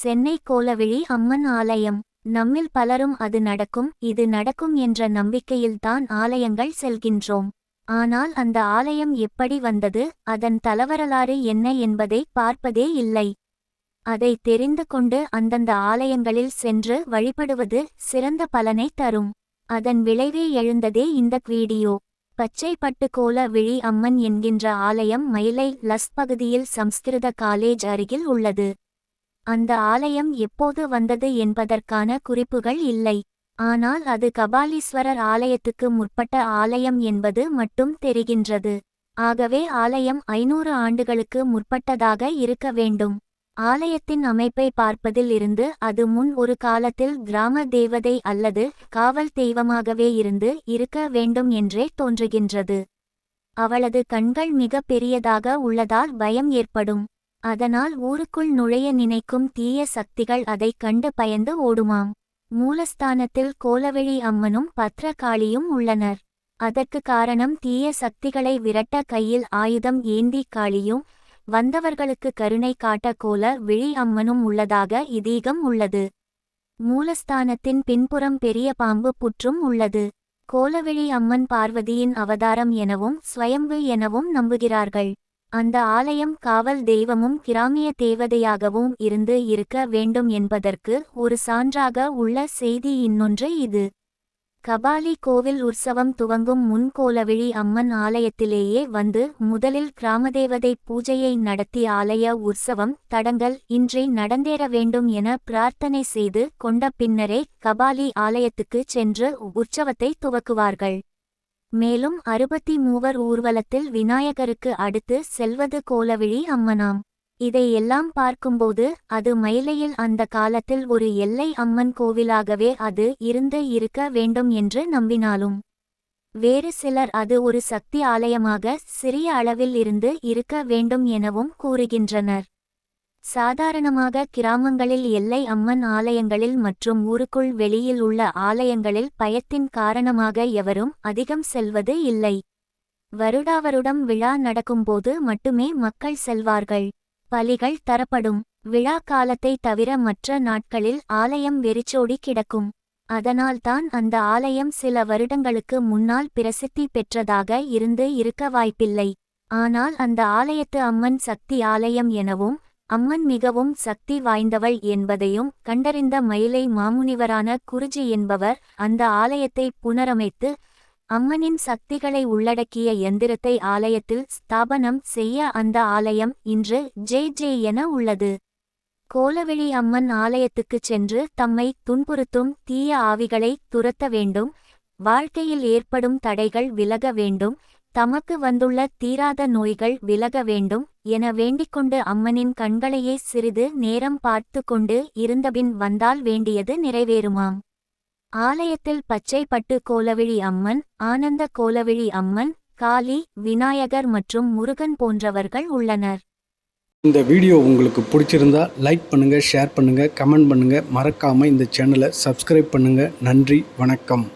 சென்னை கோலவிழி அம்மன் ஆலயம். நம்மில் பலரும் அது நடக்கும் இது நடக்கும் என்ற நம்பிக்கையில்தான் ஆலயங்கள் செல்கின்றோம். ஆனால் அந்த ஆலயம் எப்படி வந்தது அதன் தலவரலாறு என்ன என்பதை பார்ப்பதே இல்லை. அதை தெரிந்து கொண்டு அந்தந்த ஆலயங்களில் சென்று வழிபடுவது சிறந்த பலனை தரும். அதன் விளைவே எழுந்ததே இந்த வீடியோ. பச்சை பட்டு கோல விழி அம்மன் என்கின்ற ஆலயம் மயிலை லஸ் பகுதியில் சம்ஸ்கிருத காலேஜ் அருகில் உள்ளது. அந்த ஆலயம் எப்போது வந்தது என்பதற்கான குறிப்புகள் இல்லை. ஆனால் அது கபாலீஸ்வரர் ஆலயத்துக்கு முற்பட்ட ஆலயம் என்பது மட்டும் தெரிகின்றது. ஆகவே ஆலயம் ஐநூறு ஆண்டுகளுக்கு முற்பட்டதாக இருக்க வேண்டும். ஆலயத்தின் அமைப்பை பார்ப்பதில் இருந்து அது முன் ஒரு காலத்தில் கிராம தேவதை அல்லது காவல் தெய்வமாகவே இருந்து இருக்க வேண்டும் என்றே தோன்றுகின்றது. அவளது கண்கள் மிக பெரியதாக உள்ளதால் பயம் ஏற்படும். அதனால் ஊருக்குள் நுழைய நினைக்கும் தீய சக்திகள் அதைக் கண்டு பயந்து ஓடுமாம். மூலஸ்தானத்தில் கோலவெளி அம்மனும் பத்ரகாளியும் உள்ளனர். அதற்கு காரணம் தீய சக்திகளை விரட்ட கையில் ஆயுதம் ஏந்தி காளியும் வந்தவர்களுக்கு கருணை காட்ட கோல விழி அம்மனும் உள்ளதாக இதீகம் உள்ளது. மூலஸ்தானத்தின் பின்புறம் பெரிய பாம்பு புற்றும் உள்ளது. கோலவிழி அம்மன் பார்வதியின் அவதாரம் எனவும் ஸ்வயம்பு எனவும் நம்புகிறார்கள். அந்த ஆலயம் காவல் தெய்வமும் கிராமிய தேவதையாகவும் இருந்து இருக்க வேண்டும் என்பதற்கு ஒரு சான்றாக உள்ள செய்தி இன்னொன்று இது. கபாலி கோவில் உற்சவம் துவங்கும் முன் கோலவிழி அம்மன் ஆலயத்திலேயே வந்து முதலில் கிராமதேவதை பூஜையை நடத்தி ஆலய உற்சவம் தடங்கல் இன்றி நடந்தேற வேண்டும் என பிரார்த்தனை செய்து கொண்ட பின்னரே கபாலி ஆலயத்துக்கு சென்று உற்சவத்தை துவக்குவார்கள். மேலும் அறுபத்தி மூவர் ஊர்வலத்தில் விநாயகருக்கு அடுத்து செல்வது கோலவிழி அம்மனாம். இதையெல்லாம் பார்க்கும்போது அது மயிலையில் அந்த காலத்தில் ஒரு எல்லை அம்மன் கோவிலாகவே அது இருந்து இருக்க வேண்டும் என்று நம்பினாலும். வேறு சிலர் அது ஒரு சக்தி ஆலயமாக சிறிய அளவில் இருந்து இருக்க வேண்டும் எனவும் கூறுகின்றனர். சாதாரணமாக கிராமங்களில் எல்லை அம்மன் ஆலயங்களில் மற்றும் ஊருக்குள் வெளியில் உள்ள ஆலயங்களில் பயத்தின் காரணமாக எவரும் அதிகம் செல்வது இல்லை. வருடாவருடம் விழா நடக்கும்போது மட்டுமே மக்கள் செல்வார்கள். பலிகள் தரப்படும். விழா காலத்தை தவிர மற்ற நாட்களில் ஆலயம் வெறிச்சோடி கிடக்கும். அதனால்தான் அந்த ஆலயம் சில வருடங்களுக்கு முன்னால் பிரசித்தி பெற்றதாக இருந்து இருக்க வாய்ப்பில்லை. ஆனால் அந்த ஆலயத்து அம்மன் சக்தி ஆலயம் எனவும் அம்மன் மிகவும் சக்தி வாய்ந்தவள் என்பதையும் கண்டறிந்த மயிலை மாமுனிவரான குருஜி என்பவர் அந்த ஆலயத்தை புனரமைத்து அம்மனின் சக்திகளை உள்ளடக்கிய எந்திரத்தை ஆலயத்தில் ஸ்தாபனம் செய்ய அந்த ஆலயம் இன்று ஜே ஜே என உள்ளது. கோலவெளி அம்மன் ஆலயத்துக்குச் சென்று தம்மை துன்புறுத்தும் தீய ஆவிகளை துரத்த வேண்டும் வாழ்க்கையில் ஏற்படும் தடைகள் விலக வேண்டும் தமக்கு வந்துள்ள தீராத நோய்கள் விலக வேண்டும் என வேண்டிக்கொண்டு அம்மனின் கண்களையே சிறிது நேரம் பார்த்து கொண்டு இருந்தபின் வந்தால் வேண்டியது நிறைவேறுமாம். ஆலயத்தில் பச்சை பட்டு கோலவிழி அம்மன் ஆனந்த கோலவிழி அம்மன் காளி விநாயகர் மற்றும் முருகன் போன்றவர்கள் உள்ளனர். இந்த வீடியோ உங்களுக்கு பிடிச்சிருந்தா லைக் பண்ணுங்கள் ஷேர் பண்ணுங்கள் கமெண்ட் பண்ணுங்கள் மறக்காமல் இந்த சேனலை சப்ஸ்கிரைப் பண்ணுங்கள் நன்றி வணக்கம்.